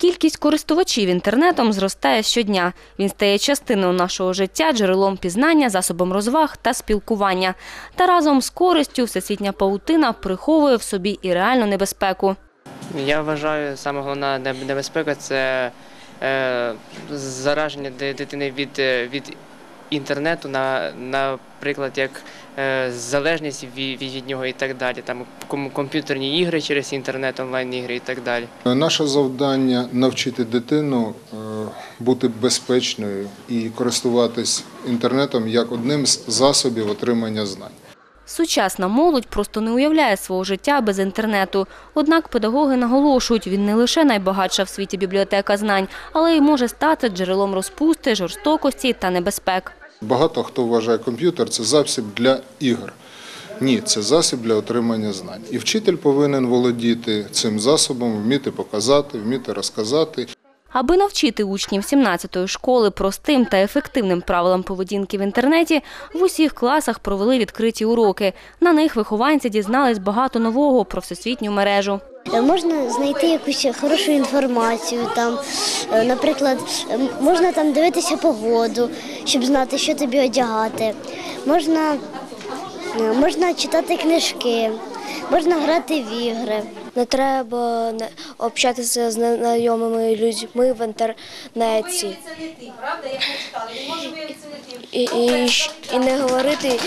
Кількість користувачів інтернетом зростає щодня. Він стає частиною нашого життя, джерелом пізнання, засобом розваг та спілкування. Та разом з користю всесвітня паутина приховує в собі і реальну небезпеку. Я вважаю, саме головна небезпека це е, зараження дитини від, е, від інтернету, на, наприклад, як е, залежність від, від нього і так далі. Там ком- комп'ютерні ігри через інтернет, онлайн-ігри і так далі. Наше завдання навчити дитину е, бути безпечною і користуватись інтернетом як одним з засобів отримання знань. Сучасна молодь просто не уявляє свого життя без інтернету. Однак педагоги наголошують, він не лише найбагатша в світі бібліотека знань, але й може стати джерелом розпусти, жорстокості та небезпек. Багато хто вважає комп'ютер це засіб для ігор. Ні, це засіб для отримання знань. І вчитель повинен володіти цим засобом, вміти показати, вміти розказати. Аби навчити учнів 17-ї школи простим та ефективним правилам поведінки в інтернеті, в усіх класах провели відкриті уроки. На них вихованці дізнались багато нового про всесвітню мережу. Е, Можна знайти якусь хорошу інформацію, там, е, наприклад, е, можна там дивитися погоду, щоб знати, що тобі одягати. Можна, можна читати книжки, можна грати в ігри. Не треба общатися з незнайомими людьми в інтернеті. І, і, і не говорити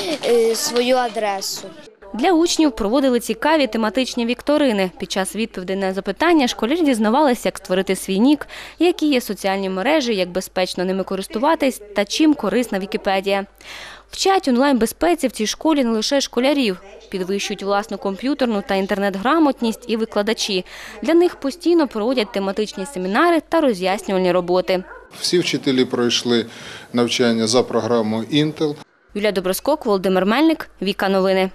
свою адресу. Для учнів проводили цікаві тематичні вікторини. Під час відповідей на запитання школярі дізнавалися, як створити свій нік, які є соціальні мережі, як безпечно ними користуватись та чим корисна Вікіпедія. Вчать онлайн-безпеці в цій школі не лише школярів. Підвищують власну комп'ютерну та інтернет-грамотність і викладачі. Для них постійно проводять тематичні семінари та роз'яснювальні роботи. Всі вчителі пройшли навчання за програмою Intel. Юлія Доброскок, Володимир Мельник, Віка Новини.